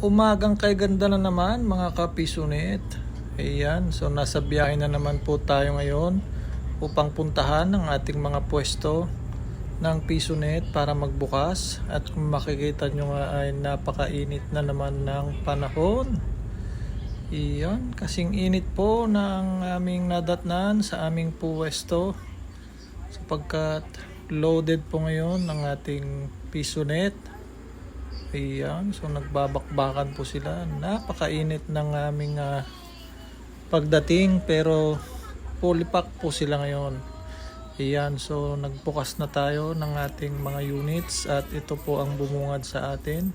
Umagang kay ganda na naman mga kapisunit. Ayan, so nasa biyahe na naman po tayo ngayon upang puntahan ang ating mga pwesto ng Pisonet para magbukas at kung makikita nyo nga ay napakainit na naman ng panahon. Iyan, kasing init po ng aming nadatnan sa aming pwesto sapagkat loaded po ngayon ng ating Pisonet. Ayan, so nagbabakbakan po sila. Napakainit ng aming ah, pagdating pero fully pack po sila ngayon. Ayan, so nagbukas na tayo ng ating mga units at ito po ang bumungad sa atin.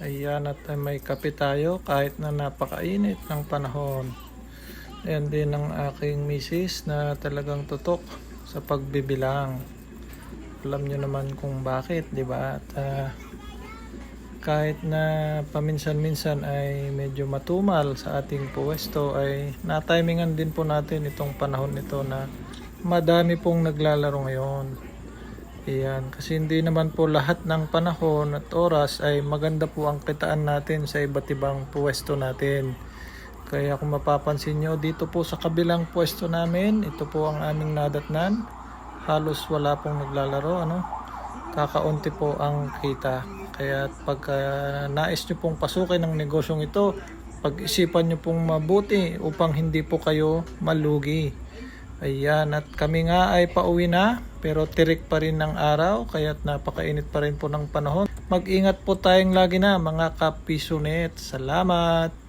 Ayan, at ay may kape tayo kahit na napakainit ng panahon. Ayan din ang aking misis na talagang tutok sa pagbibilang. Alam nyo naman kung bakit, di ba? At ah, kahit na paminsan-minsan ay medyo matumal sa ating pwesto ay natimingan din po natin itong panahon nito na madami pong naglalaro ngayon. Ayan, kasi hindi naman po lahat ng panahon at oras ay maganda po ang kitaan natin sa iba't ibang pwesto natin. Kaya kung mapapansin nyo, dito po sa kabilang pwesto namin, ito po ang aming nadatnan. Halos wala pong naglalaro, ano? Kakaunti po ang kita. Kaya pagka nais nyo pong pasukin ng negosyong ito, pag-isipan nyo pong mabuti upang hindi po kayo malugi. Ayan, at kami nga ay pauwi na, pero tirik pa rin ng araw, kaya't napakainit pa rin po ng panahon. Mag-ingat po tayong lagi na mga kapisunet. Salamat!